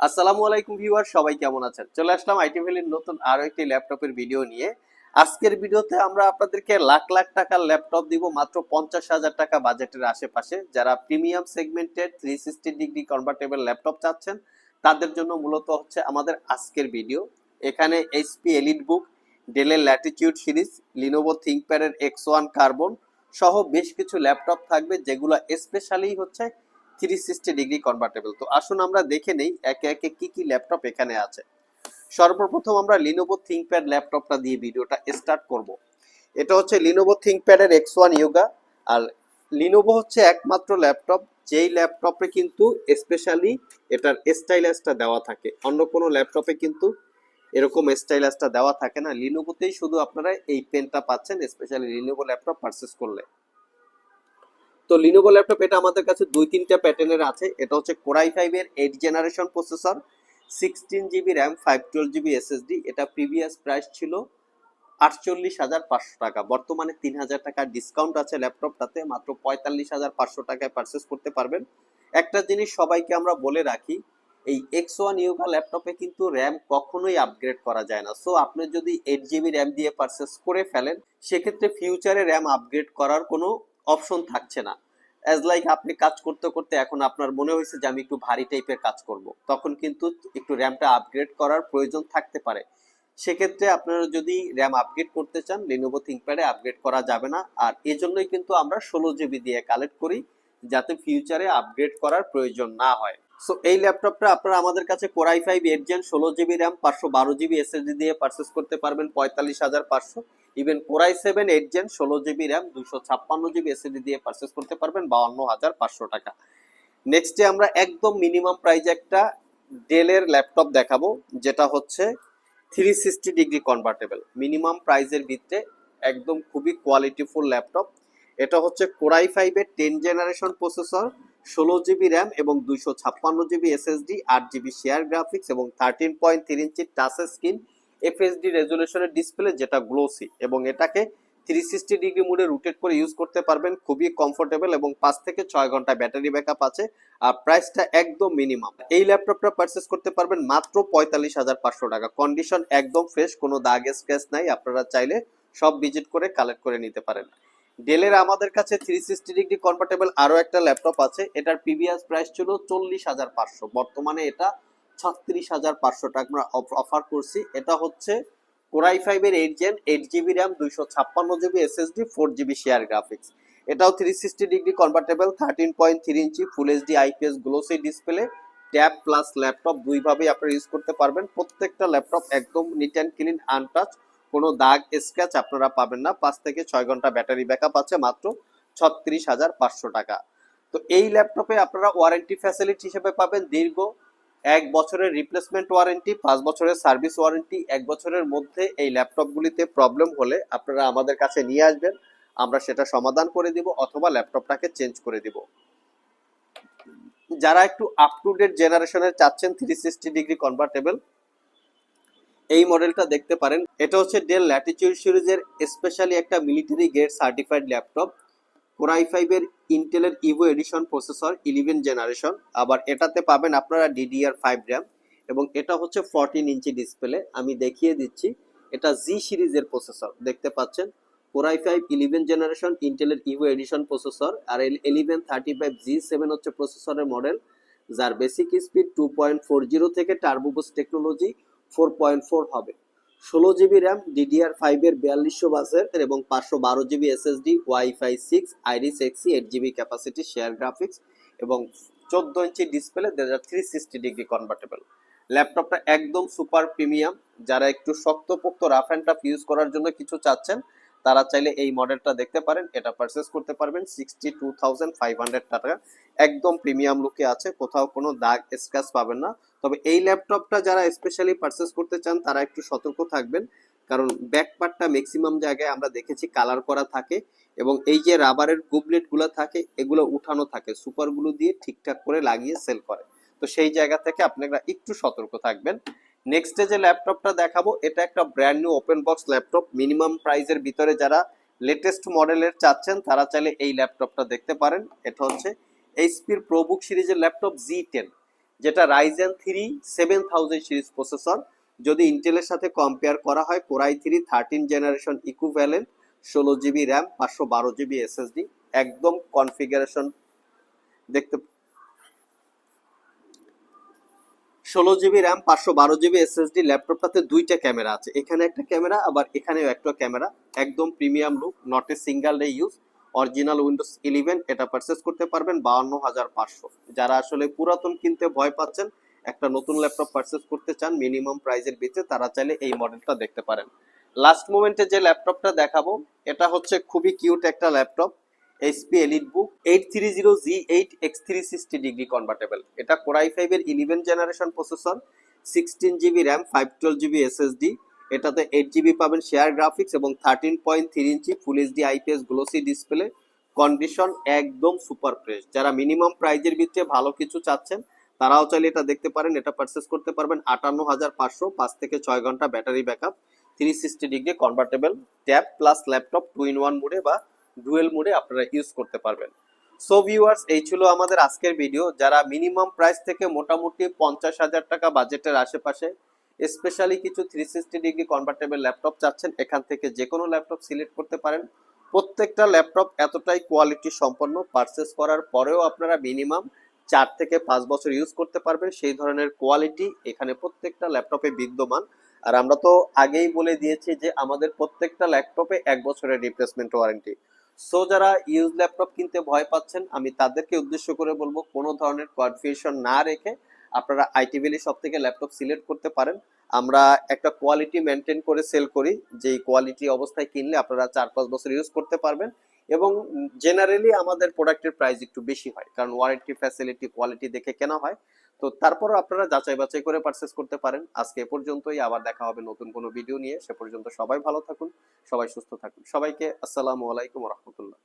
আসসালামু আলাইকুম ভিউয়ার, সবাই কেমন আছেন? চলে আসলাম আইটি ভ্যালির নতুন আরও একটি ল্যাপটপের ভিডিও নিয়ে। আজকের ভিডিওতে আমরা আপনাদেরকে লাখ লাখ টাকার ল্যাপটপ দিব, মাত্র পঞ্চাশ হাজার টাকা বাজেটের আশেপাশে। যারা প্রিমিয়াম সেগমেন্টের three sixty degree convertible laptop চাচ্ছেন, তাদের জন্য মূলত হচ্ছে আমাদের আজকের ভিডিও। এখানে এইচপি এলিট বুক ডেলের ল্যাটিটিউড সিরিজ লিনোভো থিঙ্কপ্যাডের এক্স ওয়ান কার্বন সহ বেশ কিছু ল্যাপটপ থাকবে, যেগুলো স্পেশালি হচ্ছে থ্রি সিক্সটি ডিগ্রি কনভার্টেবল তো আসুন আমরা দেখে নেই একে একে কি কি ল্যাপটপ এখানে আছে। সর্বপ্রথম আমরা লিনোভো থিঙ্কপ্যাড ল্যাপটপটা দিয়ে ভিডিওটা স্টার্ট করব। এটা হচ্ছে লিনোভো থিঙ্কপ্যাডের এক্স ওয়ান ইয়োগা আর লিনোভো হচ্ছে একমাত্র ল্যাপটপ যেই ল্যাপটপে কিন্তু স্পেশালি এটার স্টাইলাসটা দেওয়া থাকে। অন্য কোনো ল্যাপটপে কিন্তু এরকম স্টাইলাসটা দেওয়া থাকে না। লিনোভোতেই শুধু আপনারা এই পেনটা পাচ্ছেন স্পেশালি লিনোভো ল্যাপটপ পারচেস করলে। তো লিনোভো ল্যাপটপ এটা আমাদের কাছে দুই তিনটা প্যাটার্নের আছে। এটা হচ্ছে কোরাই ফাইভ এর eight generation processor sixteen GB RAM five twelve GB SSD এটা প্রিভিয়াস প্রাইস ছিল আটচল্লিশ হাজার পাঁচশো টাকা। বর্তমানে তিন হাজার টাকা ডিসকাউন্ট আছে ল্যাপটপটাতে মাত্র পঁয়তাল্লিশ হাজার পাঁচশো টাকায় পারচেস করতে পারবেন। একটা জিনিস সবাইকে আমরা বলে রাখি, এই এক্স ওয়ান ইউগা ল্যাপটপে কিন্তু র্যাম কখনোই আপগ্রেড করা যায় না। সো আপনি যদি এইট জিবি র্যাম দিয়ে পারচেস করে ফেলেন, সেক্ষেত্রে ফিউচারে র্যাম আপগ্রেড করার কোনো অপশন থাকছে না। অ্যাজ লাইক আপনি কাজ করতে করতে এখন আপনার মনে হয়েছে যে আমি একটু ভারী টাইপের কাজ করব। তখন কিন্তু একটু র্যামটা আপগ্রেড করার প্রয়োজন থাকতে পারে। সেক্ষেত্রে আপনারা যদি র্যাম আপগ্রেড করতে চান লিনোভো থিঙ্কপ্যাডে আপগ্রেড করা যাবে না। আর এজন্যই কিন্তু আমরা ষোলো জিবি দিয়ে কালেক্ট করি, যাতে ফিউচারে আপগ্রেড করার প্রয়োজন না হয়। সো এই ল্যাপটপটা আপনারা আমাদের কাছে core i five eight gen ষোলো জিবি র্যাম পাঁচশো বারো জিবি এসএসডি দিয়ে পারচেস করতে পারবেন, পঁয়তাল্লিশ হাজার পাঁচশো। Even core i seven eight gen ষোলো জিবি র্যাম দুশো ছাপ্পান্ন জিবি এসএসডি দিয়ে পারচেস করতে পারবেন, বাউন্ন হাজার পাঁচশো টাকা। নেক্সটে আমরা একদম মিনিমাম প্রাইজে একটা ডেলের ল্যাপটপ দেখাবো, যেটা হচ্ছে three sixty degree convertible minimum প্রাইজের ভিতরে একদম খুবই কোয়ালিটিফুল ল্যাপটপ। এটা হচ্ছে কোরাই ফাইভের টেন জেনারেশন প্রসেসর ষোলো জিবি র্যাম এবং দুইশো ছাপ্পান্ন জিবি এসএসডি আট জিবি শেয়ার গ্রাফিক্স এবং thirteen point three inch touch screen FSD রেজুলেশনের display যেটা গ্লোসি এবং এটাকে থ্রি সিক্সটি ডিগ্রি মোডে রোটেট করে ইউজ করতে পারবেন, খুবই কমফোর্টেবল এবং পাঁচ থেকে ছয় ঘণ্টা ব্যাটারি ব্যাকআপ আছে আর প্রাইসটা একদম মিনিমাম এই ল্যাপটপটা পারচেস করতে পারবেন মাত্র পঁয়তাল্লিশ হাজার পাঁচশো টাকা। কন্ডিশন একদম ফ্রেশ কোনো দাগ স্ক্র্যাচ নাই, আপনারা চাইলে সব ভিজিট করে কালেক্ট করে নিতে পারেন। ডেলের আমাদের কাছে থ্রি সিক্সটি ডিগ্রি কনভার্টেবল আরও একটা ল্যাপটপ আছে। এটার প্রিভিয়াস প্রাইস ছিল চল্লিশ হাজার পাঁচশো। বর্তমানে এটা ছত্রিশ হাজার পাঁচশো টাকা আমরা অফার করছি। এটা হচ্ছে কোরাই ফাইভের eight gen eight GB RAM দুইশো ছাপ্পান্ন GB SSD four GB share graphics এটাও three sixty degree convertible thirteen point three inch full HD IPS glossy display tab plus laptop দুইভাবেই আপনারা ইউজ করতে পারবেন। প্রত্যেকটা ল্যাপটপ একদম নিট অ্যান্ড ক্লিন আনটাচ কোনো দাগ স্ক্র্যাচ আপনারা পাবেন না। পাঁচ থেকে ছয় ঘণ্টা ব্যাটারি ব্যাকআপ আছে মাত্র ছত্রিশ হাজার পাঁচশো টাকা। তো এই ল্যাপটপে আপনারা ওয়ারেন্টি ফ্যাসিলিটি হিসেবে পাবেন দীর্ঘ এক বছরের রিপ্লেসমেন্ট ওয়ারেন্টি পাঁচ বছরের সার্ভিস ওয়ারেন্টি এক বছরের মধ্যে এই ল্যাপটপগুলিতে প্রবলেম হলে আপনারা আমাদের কাছে নিয়ে আসবেন। আমরা সেটা সমাধান করে দিব অথবা ল্যাপটপটাকে চেঞ্জ করে দিব। যারা একটু আপ টু ডেট জেনারেশনের চাচ্ছেন থ্রি সিক্সটি ডিগ্রি কনভার্টেবল এই মডেলটা দেখতে পারেন। এটা হচ্ছে ডেল ল্যাটিচিউড সিরিজের স্পেশালি একটা military grade certified laptop core i ফাইভের ইন্টেলের Evo edition processor eleven generation আবার এটাতে পাবেন আপনারা ডিডিআর ফাইভ র্যাম এবং এটা হচ্ছে ফরটিন ইঞ্চি ডিসপ্লে আমি দেখিয়ে দিচ্ছি, এটা জি সিরিজের প্রসেসর দেখতে পাচ্ছেন? Core i five eleven generation ইন্টেলের ইভো এডিশন প্রসেসর আর eleven thirty five G seven হচ্ছে প্রসেসরের মডেল যার basic speed two point four zero থেকে turbo boost technology four point four হবে। ষোলো জিবি র্যাম ডিডিআর ফাইভের বিয়াল্লিশশো বাসের এবং পাঁচশো বারো GB SSD wifi six Iris Xe eight GB capacity share graphics এবং চোদ্দ ইঞ্চি ডিসপ্লে দু হাজার থ্রি সিক্সটি ডিগ্রি কনভার্টেবল ল্যাপটপটা একদম সুপার প্রিমিয়াম যারা একটু শক্তপোক্ত রাফ অ্যান্ড টাফ ইউজ করার জন্য কিছু চাচ্ছেন, তারা চাইলে এই মডেলটা দেখতে পারেন। এটা পারচেস করতে পারবেন sixty two thousand five hundred টাকা। একদম প্রিমিয়াম লুকে আছে। কোথাও কোনো দাগ স্ক্র্যাচ পাবেন না। তবে এই ল্যাপটপটা যারা স্পেশালি পারচেস করতে চান, তারা একটু সতর্ক থাকবেন। কারণ ব্যাক পার্টটা ম্যাক্সিমাম জায়গায় আমরা দেখেছি কালার করা থাকে এবং এই যে রাবারের গুবলেটগুলো থাকে, এগুলো উঠানো থাকে। সুপারগুলো দিয়ে ঠিকঠাক করে লাগিয়ে সেল করে। তো সেই জায়গা থেকে আপনারা একটু সতর্ক থাকবেন। নেক্সটে যে ল্যাপটপটা দেখাবো, এটা একটা brand new open box laptop. Minimum প্রাইসের ভিতরে যারা লেটেস্ট মডেলের চাচ্ছেন, তারা চাইলে এই ল্যাপটপটা দেখতে পারেন। এটা হচ্ছে এইচপির প্রোবুক সিরিজের ল্যাপটপ জি টেন যেটা Ryzen three seven thousand series processor যদি ইন্টেলের সাথে কম্পেয়ার করা হয় core i three thirteen generation equivalent ষোলো জিবি র্যাম পাঁচশো বারো জিবি এসএসডি একদম কনফিগারেশন দেখতে ষোলো জিবি র্যাম পাঁচশো বারো জিবি এসএসডি ল্যাপটপটাতে দুইটা ক্যামেরা আছে। এখানে একটা ক্যামেরা আবার এখানেও একটা ক্যামেরা একদম premium look not a single day use original Windows eleven এটা পারচেস করতে পারবেন বাউন্ন হাজার পাঁচশো। যারা আসলে পুরাতন কিনতে ভয় পাচ্ছেন, একটা নতুন ল্যাপটপ পারচেস করতে চান মিনিমাম প্রাইজের ভিতরে তারা চাইলে এই মডেলটা দেখতে পারেন। লাস্ট মোমেন্টে যে ল্যাপটপটা দেখাবো, এটা হচ্ছে খুবই কিউট একটা laptop HP Elite Book eight three zero G eight X three sixty degree convertible এটা কোরাই ফাইভের eleven generation processor sixteen GB RAM five twelve GB SSD এটাতে এইট জিবি পাবেন শেয়ার গ্রাফিক্স এবং thirteen point three inch full HD IPS glossy display condition একদম super fresh যারা minimum প্রাইজের ভিতরে ভালো কিছু চাচ্ছেন, তারাও চাইলে এটা দেখতে পারেন, এটা পারচেস করতে পারবেন আটান্ন হাজার পাঁচশো, পাঁচ থেকে ছয় ঘণ্টা battery backup three sixty degree convertible tab plus laptop two in one মোডে বা ডুয়েল মোডে আপনারা ইউজ করতে পারবেন। সো ভিউয়ার্স এই ছিল আমাদের আজকের ভিডিও যারা মিনিমাম প্রাইস থেকে মোটামুটি পঞ্চাশ হাজার টাকা বাজেটের আশেপাশে স্পেশালি কিছু three sixty degree convertible laptop চাচ্ছেন। এখান থেকে যে কোনো ল্যাপটপ সিলেক্ট করতে পারেন। প্রত্যেকটা ল্যাপটপ এতটাই কোয়ালিটি সম্পন্ন। পারচেস করার পরেও আপনারা মিনিমাম চার থেকে পাঁচ বছর ইউজ করতে পারবেন। সেই ধরনের কোয়ালিটি এখানে প্রত্যেকটা ল্যাপটপে বিদ্যমান। আর আমরা তো আগেই বলে দিয়েছি যে আমাদের প্রত্যেকটা ল্যাপটপে এক বছরের রিপ্লেসমেন্ট ওয়ারেন্টি সো যারা ইউজ ল্যাপটপ কিনতে ভয় পাচ্ছেন, আমি তাদেরকে উদ্দেশ্য করে বলব, কোনো ধরনের কনফিউশন না রেখে আপনারা আইটি সব থেকে ল্যাপটপ সিলেক্ট করতে পারেন। আমরা একটা কোয়ালিটি মেনটেন করে সেল করি। যেই কোয়ালিটি অবস্থায় কিনলে আপনারা চার পাঁচ বছর ইউজ করতে পারবেন। এবং জেনারেলি আমাদের প্রোডাক্টের প্রাইস একটু বেশি হয়। কারণ ওয়ারেন্টি ফ্যাসিলিটি কোয়ালিটি দেখে কেনা হয়। তো তারপরও আপনারা যাচাই বাছাই করে পারচেস করতে পারেন। আজকে এ পর্যন্তই। আবার দেখা হবে নতুন কোনো ভিডিও নিয়ে। সে পর্যন্ত সবাই ভালো থাকুন। সবাই সুস্থ থাকুন। সবাইকে আসসালামু আলাইকুম রহমতুল্লাহ।